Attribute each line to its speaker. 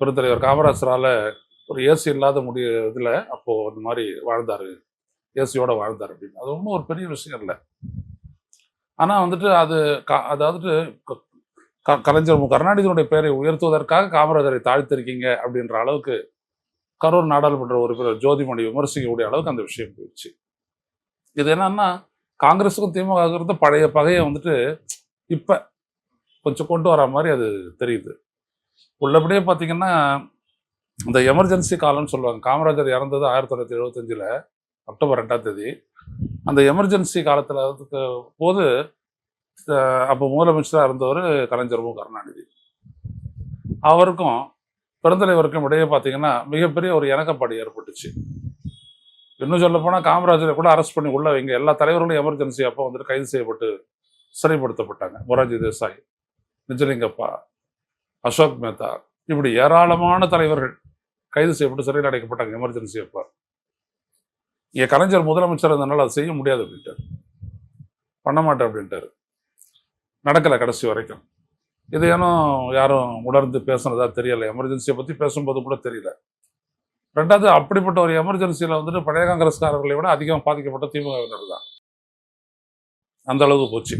Speaker 1: பெருந்தலைவர் காமராசரால் ஒரு ஏசி இல்லாத முடிய இதில் அப்போது அந்த மாதிரி வாழ்ந்தார். ஏசியோடு வாழ்ந்தார் அப்படின்னு. அது ஒன்றும் ஒரு பெரிய விஷயம் இல்லை. ஆனால் வந்துட்டு அது கா அதாவது க- கலைஞர் கருணாநிதியினுடைய பெயரை உயர்த்துவதற்காக காமராஜரை தாழ்த்திருக்கீங்க அப்படின்ற அளவுக்கு கரூர் நாடாளுமன்ற உறுப்பினர் ஜோதிமணி விமர்சிக்கக்கூடிய அளவுக்கு அந்த விஷயம் போயிடுச்சு. இது என்னன்னா காங்கிரஸுக்கும் திமுக இருந்த பழைய பகையை வந்துட்டு இப்போ கொஞ்சம் கொண்டு வர மாதிரி அது தெரியுது. உள்ளபடியே பார்த்தீங்கன்னா இந்த எமர்ஜென்சி காலம்னு சொல்லுவாங்க. காமராஜர் இறந்தது ஆயிரத்தி தொள்ளாயிரத்தி எழுபத்தஞ்சில் அக்டோபர் ரெண்டாம் தேதி. அந்த எமர்ஜென்சி காலத்தில் போது அப்போ முதலமைச்சராக இருந்தவர் கலைஞர் மு. கருணாநிதி. அவருக்கும் பெருந்தலைவருக்கும் இடையே பார்த்தீங்கன்னா மிகப்பெரிய ஒரு இணக்கப்பாடு ஏற்பட்டுச்சு. இன்னும் சொல்ல போனால் காமராஜரை கூட அரெஸ்ட் பண்ணி உள்ள வைங்க. எல்லா தலைவர்களும் எமர்ஜென்சி அப்போ வந்துட்டு கைது செய்யப்பட்டு சிறைப்படுத்தப்பட்டாங்க. மொரார்ஜி தேசாய் நிஜலிங்கப்பா அசோக் மேத்தா. இப்படி ஏராளமான தலைவர்கள் கைது செய்யப்பட்டு சிறையில் அடைக்கப்பட்டாங்க எமர்ஜென்சி அப்போ. இங்கே கலைஞர் முதலமைச்சர் இருந்தனால அதை செய்ய முடியாது அப்படின்ட்டார். பண்ண மாட்டேன் அப்படின்ட்டார். நடக்கலை கடைசி வரைக்கும். இது ஏனோ யாரும் உணர்ந்து பேசுனதா தெரியலை. எமர்ஜென்சியை பற்றி பேசும்போது கூட தெரியல. ரெண்டாவது அப்படிப்பட்ட ஒரு எமர்ஜென்சியில் வந்துட்டு பழைய காங்கிரஸ்காரர்களை விட அதிகம் பாதிக்கப்பட்ட திமுகவினர் தான் அந்த அளவுக்கு போச்சு.